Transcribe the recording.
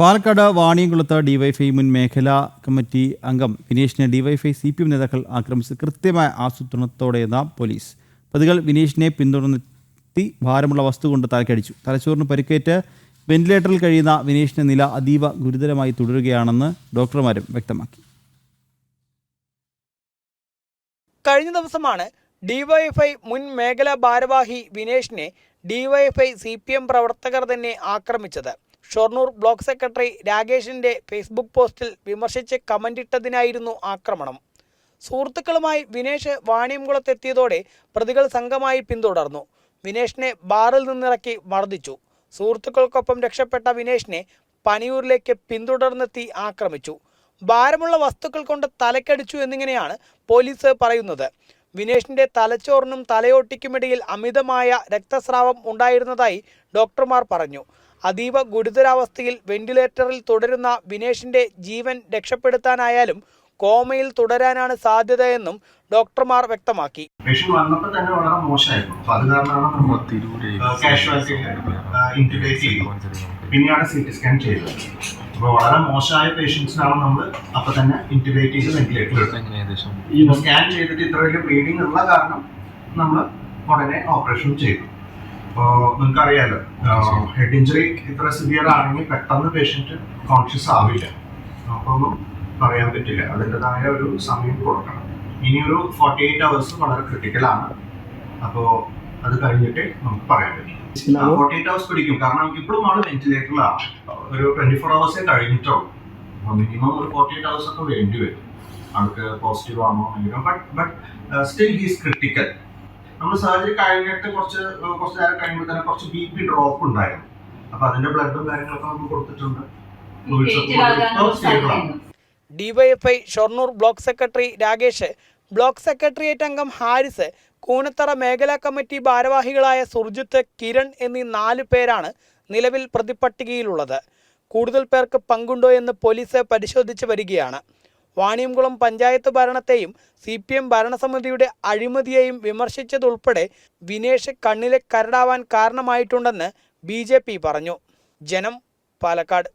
Palakkad വാണിയംകുളത്ത് DYFI മുൻ മേഖലാ committee അംഗം വിനേഷിനെ ഡിവൈഫൈ സി പി എം നേതാക്കൾ ആക്രമിച്ച് കൃത്യമായ ആസൂത്രണത്തോടെയെന്ന പോലീസ്. പ്രതികൾ വിനേഷിനെ പിന്തുടർന്നെത്തി ഭാരമുള്ള വസ്തു കൊണ്ട് തലക്കടിച്ചു. തലച്ചോറിന് പരിക്കേറ്റ് വെന്റിലേറ്ററിൽ കഴിയുന്ന വിനേഷിന്റെ നില അതീവ ഗുരുതരമായി തുടരുകയാണെന്ന് ഡോക്ടർമാരും വ്യക്തമാക്കി. കഴിഞ്ഞ ദിവസമാണ് ഡിവൈഎഫ്ഐ മുൻ മേഖലാ ഭാരവാഹി വിനേഷിനെ ഡിവൈഎഫ്ഐ സി പി എം പ്രവർത്തകർ തന്നെ ആക്രമിച്ചത്. ഷൊർണൂർ ബ്ലോക്ക് സെക്രട്ടറി രാകേഷിന്റെ ഫേസ്ബുക്ക് പോസ്റ്റിൽ വിമർശിച്ച് കമന്റിട്ടതിനായിരുന്നു ആക്രമണം. സുഹൃത്തുക്കളുമായി വിനേഷ് വാണിയംകുളത്തെത്തിയതോടെ പ്രതികൾ സംഘമായി പിന്തുടർന്നു. വിനേഷിനെ ബാറിൽ നിന്നിറക്കി മർദ്ദിച്ചു. സുഹൃത്തുക്കൾക്കൊപ്പം രക്ഷപ്പെട്ട വിനേഷിനെ പനിയൂരിലേക്ക് പിന്തുടർന്നെത്തി ആക്രമിച്ചു. ഭാരമുള്ള വസ്തുക്കൾ കൊണ്ട് തലക്കടിച്ചു എന്നിങ്ങനെയാണ് പോലീസ് പറയുന്നത്. വിനേഷിന്റെ തലച്ചോറിനും തലയോട്ടിക്കുമിടയിൽ അമിതമായ രക്തസ്രാവം ഉണ്ടായിരുന്നതായി ഡോക്ടർമാർ പറഞ്ഞു. അതീവ ഗുരുതരാവസ്ഥയിൽ വെന്റിലേറ്ററിൽ തുടരുന്ന ബിനേഷിന്റെ ജീവൻ രക്ഷപ്പെടുത്താനായാലും കോമയിൽ തുടരാനാണ് സാധ്യതയെന്നും ഡോക്ടർമാർ വ്യക്തമാക്കി. വന്നപ്പോൾ തന്നെ വളരെ മോശമായിരുന്നു. അപ്പൊ അത് കാരണമാണ് പിന്നെയാണ് സി ടി സ്കാൻ ചെയ്തത്. അപ്പോൾ വളരെ മോശമായ പേഷ്യൻസിനാണ് നമ്മൾ അപ്പൊ തന്നെ ഇന്റുബേറ്റ് ചെയ്ത് വെന്റിലേറ്ററിൽ ഈ സ്കാൻ ചെയ്തിട്ട് ഇത്ര വലിയ ബ്ലീഡിംഗ് ഉള്ള കാരണം നമ്മൾ ഉടനെ ഓപ്പറേഷൻ ചെയ്തു. നിങ്ങൾക്ക് അറിയാലോ ഹെഡ് ഇഞ്ചറി ഇത്ര സിവിയർ ആണെങ്കിൽ പെട്ടെന്ന് പേഷ്യന്റ് കോൺഷ്യസ് ആവില്ല. നമുക്കൊന്നും പറയാൻ പറ്റില്ല. അതിന്റെതായ ഒരു സമയം കൊടുക്കണം. ഇനി ഒരു ഫോർട്ടി എയ്റ്റ് അവേഴ്സ് വളരെ ക്രിട്ടിക്കലാണ് അപ്പോ അത് കഴിഞ്ഞിട്ട് നമുക്ക് പറയാൻ പറ്റും. ഫോർട്ടി എയ്റ്റ് അവേഴ്സ് പിടിക്കും. കാരണം ഇപ്പോഴും ആൾ വെന്റിലേറ്ററിലാണ് ഒരു ട്വന്റി ഫോർ അവേഴ്സേ കഴിഞ്ഞിട്ടുള്ളൂ. മിനിമം ഒരു ഫോർട്ടി എയ്റ്റ് അവേഴ്സ് ഒക്കെ വേണ്ടി വരും. ആൾക്ക് പോസിറ്റീവ് ആണോ എങ്കിലും but but still he's critical നമ്മൾ സർജറി കഴിഞ്ഞിട്ട് കുറച്ച് കുറച്ച് നേരം കഴിയുമ്പോൾ തന്നെ കുറച്ച് ബി പി ഡ്രോപ്പ് ഉണ്ടായിരുന്നു. അപ്പൊ അതിന്റെ ബ്ലഡും കാര്യങ്ങളൊക്കെ നമുക്ക് കൊടുത്തിട്ടുണ്ട്. DYFI Shoranur block secretary Rakesh block secretariat അംഗം ഹാരിസ് കൂനത്തറ മേഖലാ കമ്മിറ്റി ഭാരവാഹികളായ സുർജിത്ത് കിരൺ എന്നീ നാല് പേരാണ് നിലവിൽ പ്രതിപട്ടികയിലുള്ളത്. കൂടുതൽ പേർക്ക് പങ്കുണ്ടോ എന്ന് പോലീസ് പരിശോധിച്ച് വരികയാണ്. വാണിയംകുളം പഞ്ചായത്ത് ഭരണത്തെയും സി പി എം ഭരണസമിതിയുടെ അഴിമതിയെയും വിമർശിച്ചതുൾപ്പെടെ വിനേഷ് കണ്ണിലെ കരടാവാൻ കാരണമായിട്ടുണ്ടെന്ന് ബി പറഞ്ഞു. ജനം പാലക്കാട്.